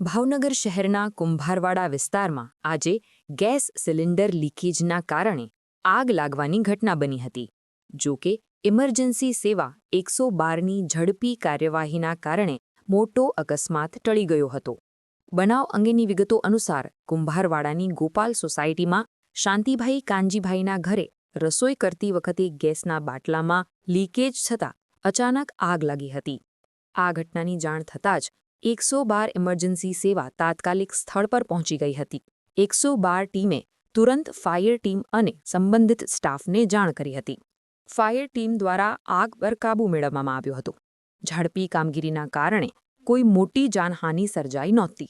ભાવનગર શહેરના કુંભારવાડા વિસ્તારમાં આજે ગેસ સિલિન્ડર લીકેજના કારણે આગ લાગવાની ઘટના બની હતી. જો કે, ઇમરજન્સી સેવા એકસો બારની ઝડપી કાર્યવાહીના કારણે મોટો અકસ્માત ટળી ગયો હતો. બનાવ અંગેની વિગતો અનુસાર, કુંભારવાડાની ગોપાલ સોસાયટીમાં શાંતિભાઈ કાનજીભાઈના ઘરે રસોઈ કરતી વખતે ગેસના બાટલામાં લીકેજ થતાં અચાનક આગ લાગી હતી. આ ઘટનાની જાણ થતાં જ એકસો બાર ઇમરજન્સી સેવા તાત્કાલિક સ્થળ પર પહોંચી ગઈ હતી. એકસો બાર ટીમે તુરંત ફાયર ટીમ અને સંબંધિત સ્ટાફને જાણ કરી હતી. ફાયર ટીમ દ્વારા આગ પર કાબૂ મેળવવામાં આવ્યો હતો. ઝડપી કામગીરીના કારણે કોઈ મોટી જાનહાનિ સર્જાઈ નહોતી.